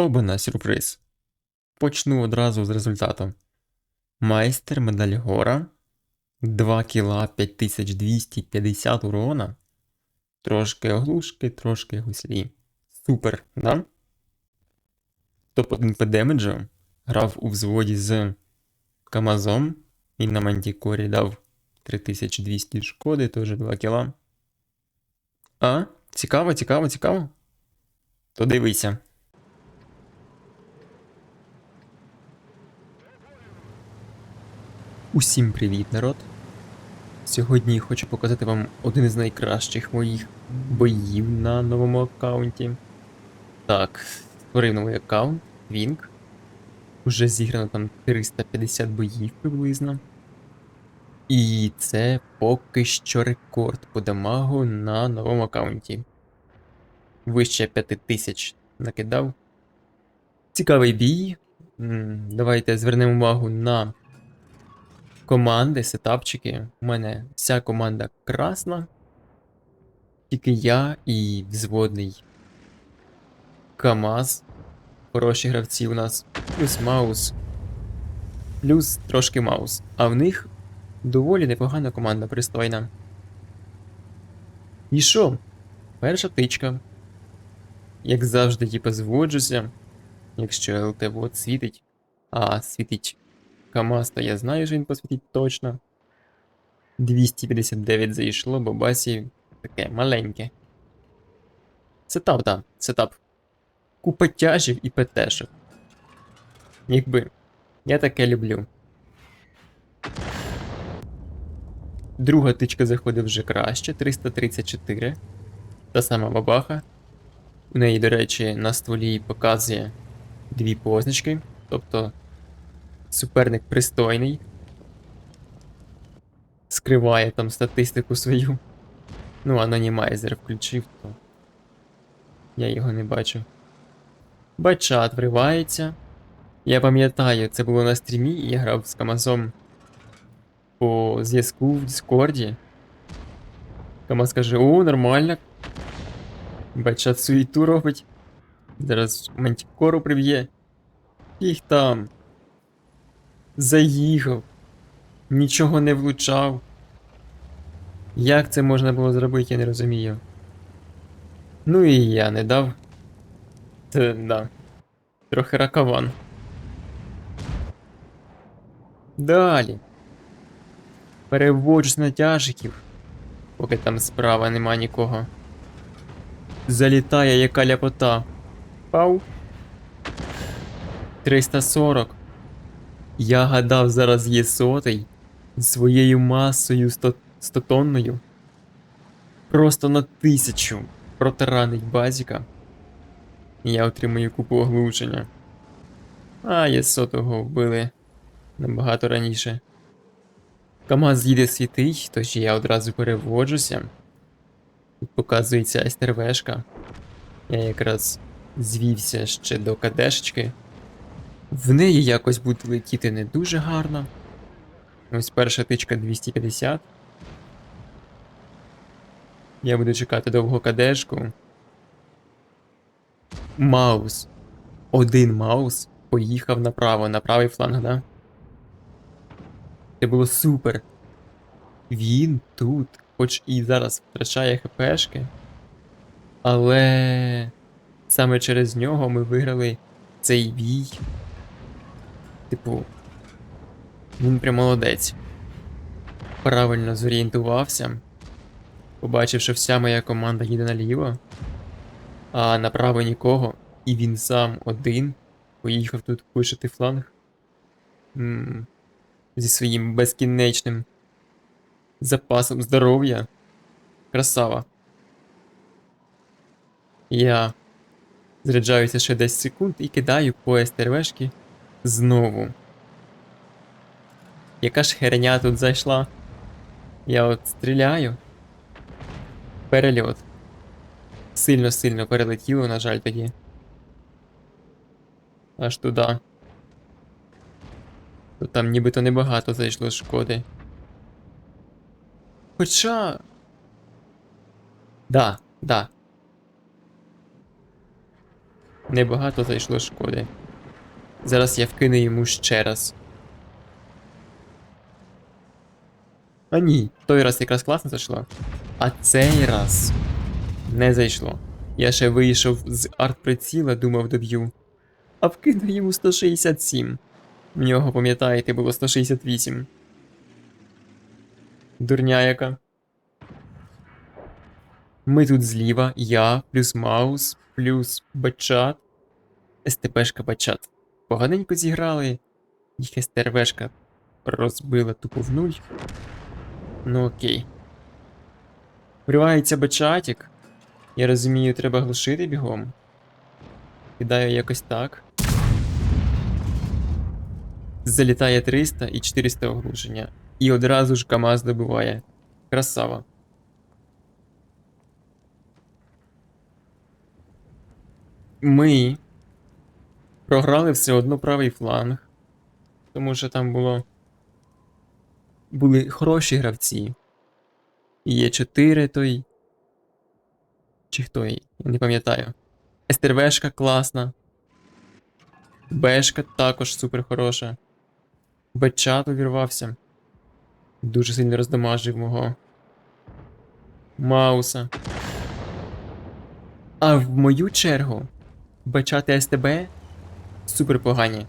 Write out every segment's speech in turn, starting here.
Обана сюрприз. Почну одразу з результату. Майстер медаль гора. 2 кіла 5250 урона. Трошки оглушки, трошки гуслі. Супер, да? Топ-1 по демеджу. Грав у взводі з Камазом. І на Мантікорі дав 3200 шкоди, теж 2 кіла. А, цікаво, цікаво, цікаво. То дивися. Усім привіт, народ! Сьогодні хочу показати вам один із найкращих моїх боїв на новому аккаунті. Так, створив новий аккаунт, Вінк. Уже зіграно там 350 боїв приблизно. І це поки що рекорд по дамагу на новому аккаунті. Вище 5000 накидав. Цікавий бій. Давайте звернемо увагу на команди, сетапчики. У мене вся команда красна. Тільки я і взводний КАМАЗ. Хороші гравці у нас. Плюс Маус. Плюс трошки Маус. А в них доволі непогана команда пристойна. І що? Перша тичка. Як завжди, типу, зводжуся. Якщо ЛТ вот світить. А, світить КАМАЗ, то я знаю, що він посвітить точно. 259 зайшло, бо басі таке маленьке. Сетап, да, сетап. Купа тяжів і ПТшок. Якби. Я таке люблю. Друга тичка заходить вже краще, 334. Та сама бабаха. У неї, до речі, на стволі показує дві позначки. Тобто суперник пристойний. Скриває там статистику свою. Ну, анонімайзер включив, то я його не бачу. Бачат вривається. Я пам'ятаю, це було на стрімі, і я грав з Камазом по зв'язку в Дискорді. Камаз каже, о, нормально. Бачат суету робить. Зараз мантікору приб'є. Їх там. Заїхав. Нічого не влучав. Як це можна було зробити, я не розумію. Ну і я не дав. Це, да. Трохи ракован. Далі. Переводжусь на тяжиків, поки там справа нема нікого. Залітає яка ляпота. Пау. 340. Я гадав, зараз є сотий своєю масою 100, 100 тонною. Просто на тисячу протаранить базіка. І я отримую купу оглушення. А, є сотого вбили набагато раніше. КамАЗ їде світить, тож я одразу переводжуся. Тут показується СТРВшка. Я якраз звівся ще до кадешечки. В неї якось буде летіти не дуже гарно. Ось перша тичка 250. Я буду чекати довго кадешку. Маус. Один маус поїхав направо, на правий фланг, да? Це було супер. Він тут, хоч і зараз втрачає ХПшки. Але саме через нього ми виграли цей бій. Типу, він прям молодець. Правильно зорієнтувався. Побачив, що вся моя команда їде наліво, а направо нікого, і він сам один поїхав тут пишити фланг. М зі своїм безкінечним запасом здоров'я. Красава. Я заряджаюся ще 10 секунд і кидаю по СТРВшки знову. Яка ж херня тут зайшла? Я от стріляю. Перельот. Сильно-сильно перелетіло, на жаль, тоді. Аж туди. То там нібито небагато зайшло шкоди. Хоча. Да, да. Небагато зайшло шкоди. Зараз я вкину йому ще раз. А ні, той раз якраз класно зайшло. А цей раз не зайшло. Я ще вийшов з арт-приціла, думав доб'ю. А вкинув йому 167. В нього, пам'ятаєте, було 168. Дурня яка. Ми тут зліва, я, плюс маус, плюс бачат. СТПшка бачат. Поганенько зіграли. Їх СТРВшка розбила тупо в нуль. Ну окей. Вривається бачатик. Я розумію, треба глушити бігом. Кидаю якось так. Залітає 300 і 400 оглушення. І одразу ж КАМАЗ добиває. Красава. Ми програли все одно правий фланг. Тому що там було. Були хороші гравці. І є 4 той. Чи хто її? Не пам'ятаю. СТРВшка класна. Бешка також супер хороша. Бечат увірвався. Дуже сильно роздамажив мого. Мауса. А в мою чергу. Бачати СТБ супер погані.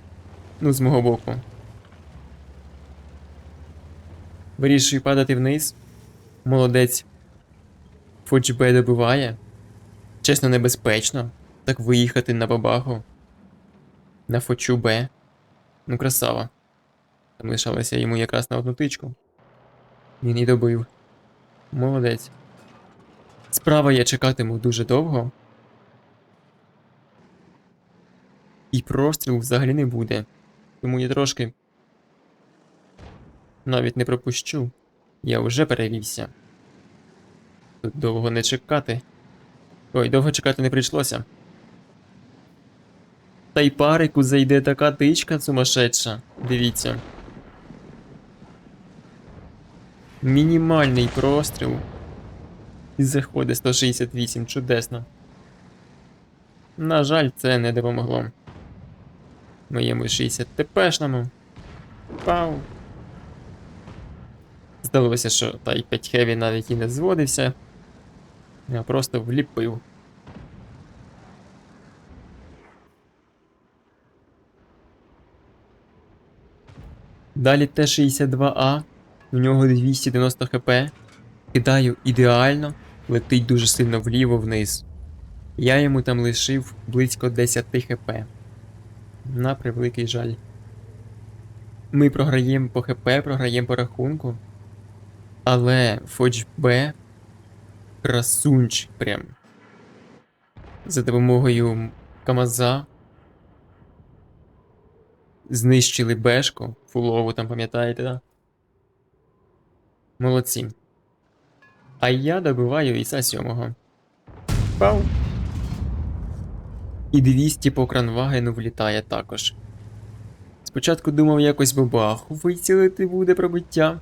Ну, з мого боку. Вирішую падати вниз. Молодець. Фоч Б добиває. Чесно, небезпечно. Так виїхати на бабаху. На Фочу Б. Ну, красава. Там лишалося йому якраз на одну тичку. Він і добив. Молодець. Справа я чекатиму дуже довго. І прострілу взагалі не буде. Тому я трошки. Навіть не пропущу. Я вже перевівся. Тут довго не чекати. Ой, довго чекати не прийшлося. Та й парику зайде така тичка сумасшедша. Дивіться. Мінімальний простріл. І заходить 168, чудесно. На жаль, це не допомогло. Моєму 60 ТПшному. Пау. Здалося, що Type 5 Heavy навіть і не зводився. Я просто вліпив. Далі Т-62А, у нього 290 хп. Кидаю ідеально, летить дуже сильно вліво вниз. Я йому там лишив близько 10 хп. На превеликий жаль. Ми програємо по ХП, програємо по рахунку. Але Фоч Б красунчик прям. За допомогою Камаза. Знищили Бешку. Фулову там, пам'ятаєте, да? Молодці. А я добиваю Іса 7. Пау. І 200 по кранвагену влітає також. Спочатку думав якось бабаху вицілити буде пробиття.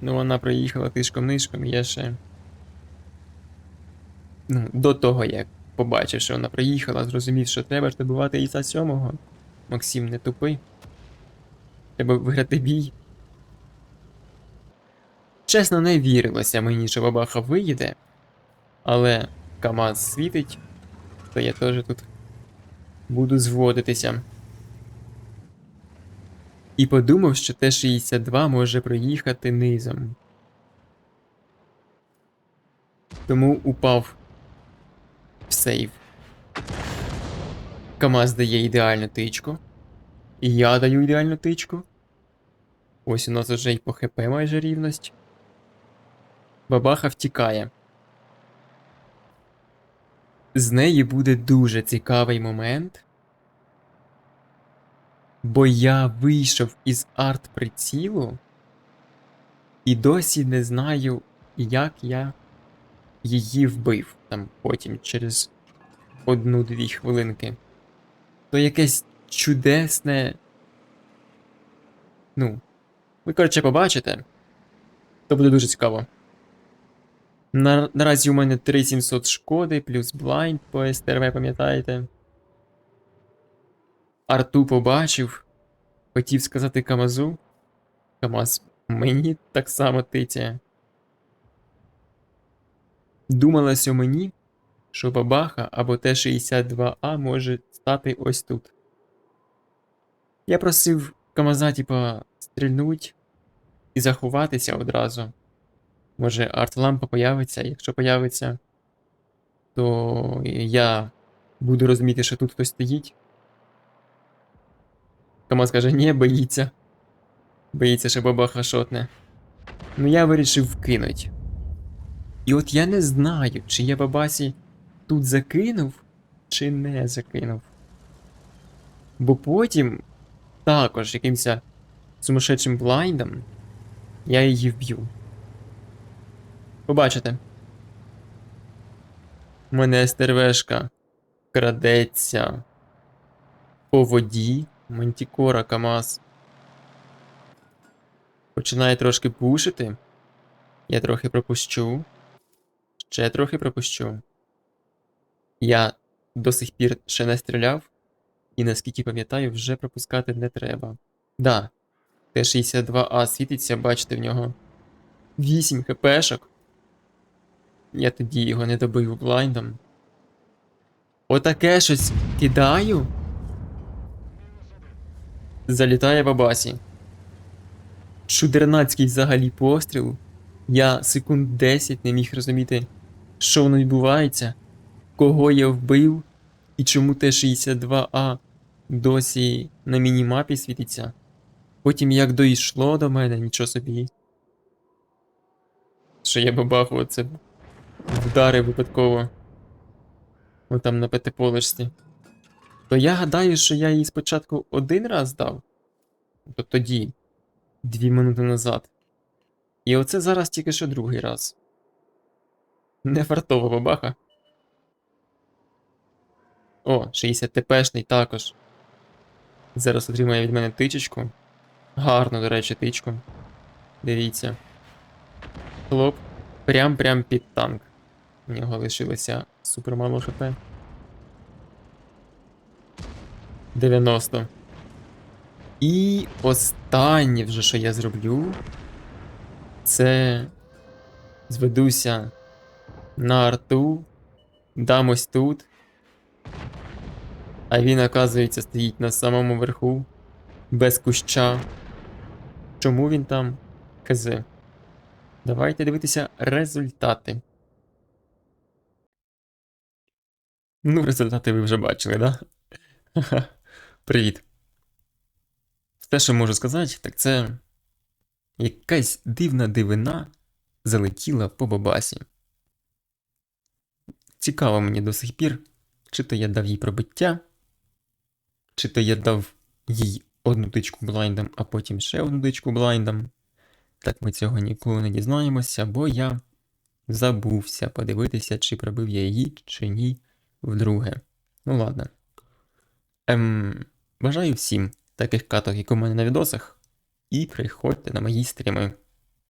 Ну вона проїхала тишком-нишком, і я ще. Ну, до того як побачив, що вона приїхала, зрозумів, що треба ж добивати Іса 7. Максим не тупий. Треба виграти бій. Чесно, не вірилося мені, що бабаха виїде. Але КАМАЗ світить, то я теж тут буду зводитися. І подумав, що Т-62 може проїхати низом. Тому упав в сейв. КАМАЗ дає ідеальну тичку. І я даю ідеальну тичку. Ось у нас вже й по ХП майже рівність. Бабаха втікає. З неї буде дуже цікавий момент. Бо я вийшов із арт-прицілу і досі не знаю, як я її вбив там потім через одну-дві хвилинки. То якесь чудесне. Ну, ви, коротше, побачите. То буде дуже цікаво. На, наразі у мене 3700 шкоди, плюс блайнд по СТРВ, пам'ятаєте? Арту побачив, хотів сказати Камазу. Камаз мені так само тицяє. Думалось у мені, що бабаха або Т-62А може стати ось тут. Я просив Камаза, типа, стрільнуть і заховатися одразу. Може, артлампа появиться, якщо появиться, то я буду розуміти, що тут хтось стоїть. Камаз каже, ні, боїться. Боїться, що бабаха шотне. Ну я вирішив вкинуть. І от я не знаю, чи я бабасі тут закинув, чи не закинув. Бо потім також якимось сумасшедшим блайндом я її вб'ю. Побачите. У мене СТРВшка крадеться по воді. Мантікора КАМАЗ. Починає трошки пушити. Я трохи пропущу. Ще трохи пропущу. Я до сих пір ще не стріляв, і наскільки пам'ятаю, вже пропускати не треба. Да, Т-62А світиться, бачите в нього 8 хпшок. Я тоді його не добив блайндом. Отаке щось кидаю. Залітає бабасі. Чудернацький взагалі постріл. Я секунд 10 не міг розуміти, що воно відбувається, кого я вбив і чому Т-62А досі на мінімапі світиться. Потім як дійшло до мене, нічого собі. Що я бабаху оце вдарив випадково. Отам на п'ятиполишці. То я гадаю, що я її спочатку один раз дав. То тоді, дві минути назад. І оце зараз тільки що другий раз. Не фартова бабаха. О, 60 ТПшний також. Зараз отримає від мене тичечку. Гарну, до речі, тичку. Дивіться. Хлоп. Прям-прям під танк. У нього лишилося супер мало хп. 90. І останнє вже, що я зроблю, це зведуся на арту, дам ось тут. А він, оказується, стоїть на самому верху, без куща. Чому він там? КЗ. Давайте дивитися результати. Ну, результати ви вже бачили, да? Привіт. Все, що можу сказати, так це якась дивна дивина залетіла по бабасі. Цікаво мені до сих пір, чи то я дав їй пробиття, чи то я дав їй одну тичку блайндом, а потім ще одну тичку блайндом. Так ми цього ніколи не дізнаємося, бо я забувся подивитися, чи пробив я її, чи ні вдруге. Ну ладно. Ем, бажаю всім таких каток, як у мене на відосах, і приходьте на мої стріми.